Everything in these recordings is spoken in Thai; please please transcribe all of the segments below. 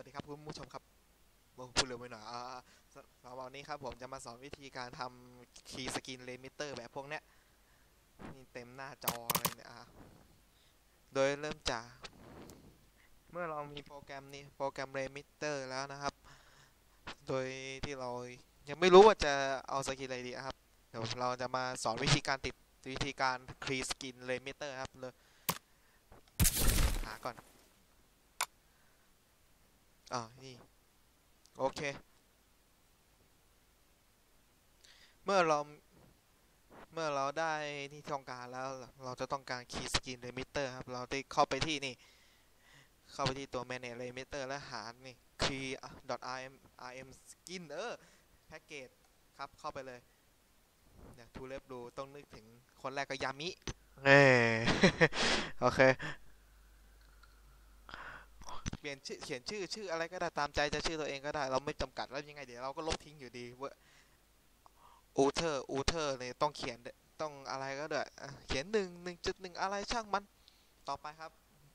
วัสดีครับคุณผู้ชมครับพูดเร็วไปหน่อยอ่าสำหรับวันนี้ครับผมจะมาสอนวิธีการทำคีย์สกินเลมิเตอร์แบบพวกเนี้ยนี่เต็มหน้าจอเลยเนี่ยอะโดยเริ่มจาก เมื่อเรามีโปรแกรมนี้โปรแกรมเลมิเตอร์แล้วนะครับ โดยที่เรายังไม่รู้ว่าจะเอาสกินอะไรดีครับ เดี๋ยวเราจะมาสอนวิธีการติดวิธีการคลีสกินเลมิเตอร์ครับเลยหาก่อน อ่านี่ โอเค เมื่อเรา เมื่อเราได้ที่ต้องการแล้ว เราจะต้องการคีย์สกินเลมิเตอร์ครับ เราได้เข้าไปที่นี่ เข้าไปที่ตัว manage limiter แล้วหา นี่ key .rm rm skin เออแพ็กเกจครับ เข้าไปเลยเนี่ยทูเล็บดูต้องนึกถึงคนแรกก็ยามิเน่โอเค เปลี่ยนชื่อเขียนชื่อชื่ออะไรก็ได้ตามใจจะชื่อตัวเองก็ได้ เราไม่จำกัดแล้วยังไงเดี๋ยวเราก็ลบทิ้งอยู่ดีเว่าอูเทอร์อูเทอร์เนี่ยต้องเขียนต้องอะไรก็ได้เขียนหนึ่งหนึ่งจุดหนึ่งอะไรช่างมันต่อไปครับ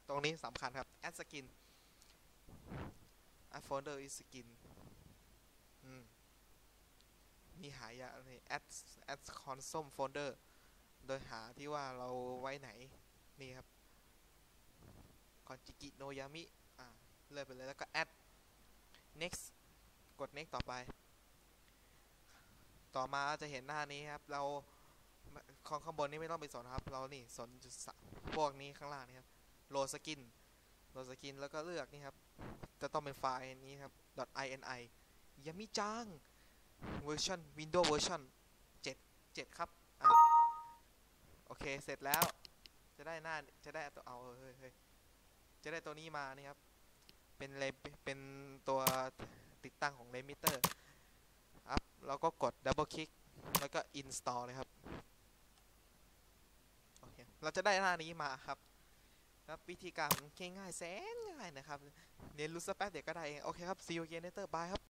ตรงนี้สำคัญครับ add skin add folder is skin มีหายากนี่ add add console folder โดยหาที่ว่าเราไว้ไหน นี่ครับคอนจิกิโนยามิ เลื่อนไปเลยแล้วก็ add next กด next ต่อไป ต่อมาจะเห็นหน้านี้ครับ เราของข้างบนนี้ไม่ต้องไปสนครับ เรานี่สนจุดสพวกนี้ข้างล่างนี่ครับโลสกินโลสกินแล้วก็เลือกนี่ครับ จะต้องเป็นไฟล์นี้ครับ .ini ยามิจังเวอร์ชัน Windows เวอร์ชัน7 7 ครับอะโอเค เสร็จแล้ว จะได้หน้า จะได้ตัวเอาเฮ้ยจะได้ตัวนี้มานี่ครับ เป็นเลเป็นตัวติดตั้งของเลมิเตอร์ครับแล้วก็กดดับเบิลคลิกแล้วก็ install เลยครับโอเคเราจะได้หน้านี้มาครับครับวิธีการง่ายๆแสนง่ายนะครับ เรียนรู้สักแป๊บเดี๋ยวก็ได้เอง โอเคครับ see you again later bye ครับ